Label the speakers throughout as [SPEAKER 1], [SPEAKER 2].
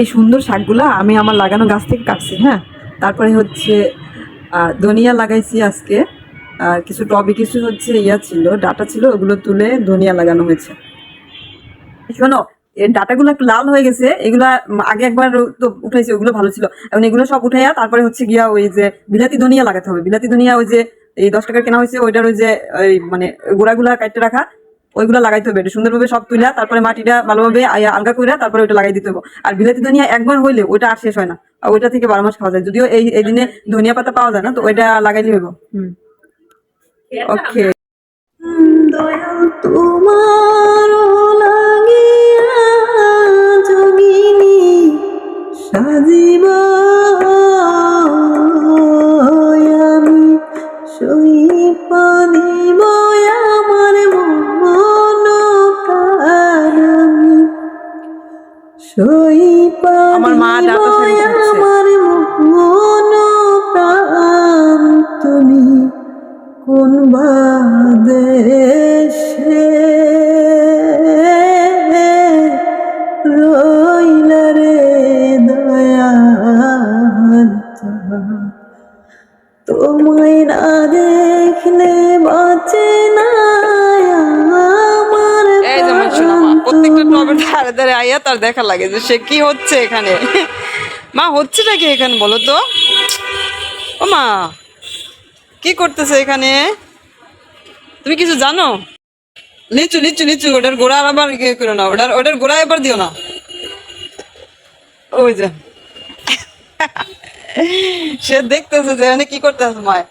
[SPEAKER 1] এই সুন্দর শাকগুলা আমি আমার লাগানো গাছ থেকে কাটছি হ্যাঁ? তারপরে হচ্ছে ধনিয়া লাগাইছি আজকে। আর কিছু টবে কিছু হচ্ছে ইয়া ছিল, ডাটা ছিল, ওগুলো তুলে ধনিয়া লাগানো হয়েছে। শোনো, এই ডাটাগুলো একটু লাল হয়ে গেছে, এগুলা আগে একবার তো উঠাইছে, ওগুলো ভালো ছিল। এখন এগুলো সব উঠাইয়া তারপরে হচ্ছে গিয়া ওই যে বিলাতি ধনিয়া লাগাতে হবে। বিলাতি ধনিয়া ওই যে এই দশ টাকার কেনা হয়েছে, ওইটার ওই যে, ওই মানে গোড়াগুলা কাটতে রাখা ওইগুলো লাগাইতে হবে একটু সুন্দরভাবে সব তুলে তারপরে মাটিটা ভালোভাবে আলগা করে তারপরে ওইটা লাগাই দিতে হবে আর বিলাতি ধনিয়া একবার হইলে ওইটা আর শেষ হয় না আর ওইটা থেকে বারো মাস খাওয়া যায়। যদিও এই এই দিনে ধনিয়া পাতা পাওয়া যায় না তো ওইটা লাগাইলে হইব। ওকে
[SPEAKER 2] আমার
[SPEAKER 1] মা ডাটা শাড়ি
[SPEAKER 2] আমার মন প্রাণ। তুমি কোন বাদেশে
[SPEAKER 1] ধারে ধারে আইয়া তার দেখা লাগে যে সে কি হচ্ছে এখানে। মা, হচ্ছেটা কি এখানে বলো তো? ও মা, কি করতেছে এখানে? তুমি কিছু জানো? লিচু লিচু লিচু ওটার গোড়া আবার ইয়ে করো না, ওটার ওটার গোড়া এবার দিও না। ওই যে। সে দেখতেছে যে এখানে কি করতেছে মায়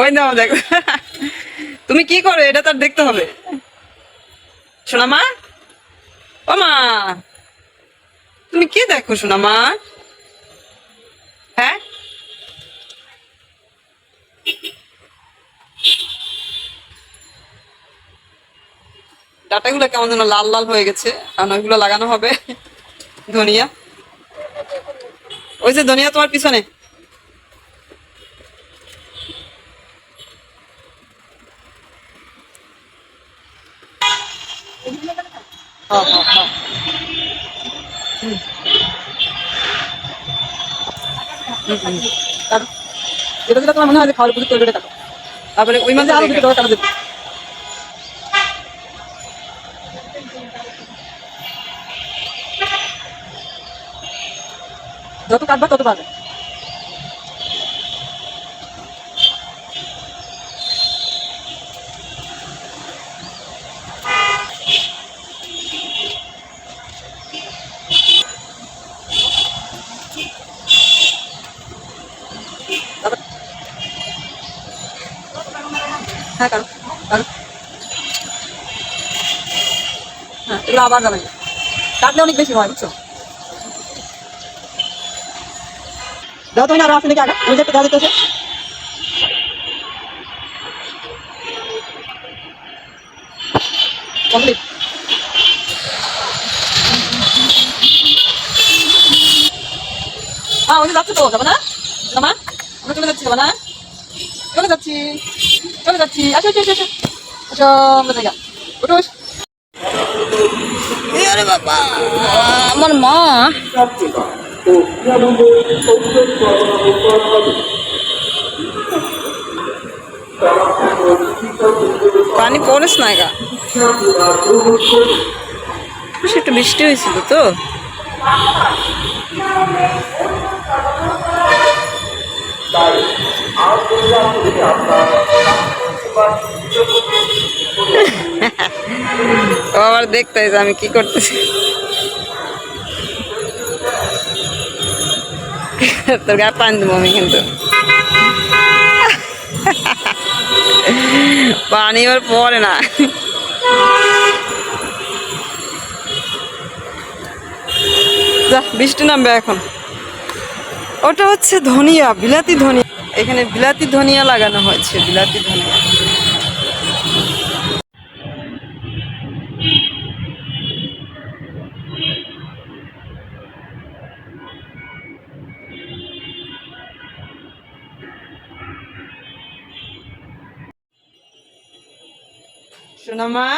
[SPEAKER 1] ওই না দেখো। তুমি কি করো? এটা তার দেখতে হবে। শোনা মা ও মা তুমি কি দেখো শোনা মা হ্যাঁ? ডাটাগুলো কেমন যেন লাল লাল হয়ে গেছে কারণ ওইগুলো লাগানো হবে। ধনিয়া। ওই যে ধনিয়া তোমার পিছনে হ্যাঁ হ্যাঁ হ্যাঁ হুম। হুম, হুম। কাটো। যেটা যেটা তোমার মনে হয় খাওয়ার উপযুক্ত ওইটা কাটো তারপরে ওই মাঝে আরও টাকা দেবে যত কাটবা তত পাবে হ্যাঁ কারও কারও। হ্যাঁ আবার যাবে কাটলে অনেক বেশি তুমি আরও হ্যাঁ ওই যাচ্ছে তো, যাবে না? আমরা চলে যাচ্ছি, যাবে না? চলে যাচ্ছি। চলে যাচ্ছি। আসো আসো আসো আমরা
[SPEAKER 2] আরে বাবা! আমার মা।
[SPEAKER 1] পানি পড়েস না গা। একটু বৃষ্টি হয়েছিল তো। আবার দেখতে আমি কি করতেছি। তোর গায়ে পানি দেবো আমি কিন্তু। পানি এবার পড়ে না। বৃষ্টি নামবে এখন। ওটা হচ্ছে ধনিয়া, বিলাতি ধনিয়া। এখানে বিলাতি ধনিয়া লাগানো হয়েছে, বিলাতি ধনিয়া। 知道吗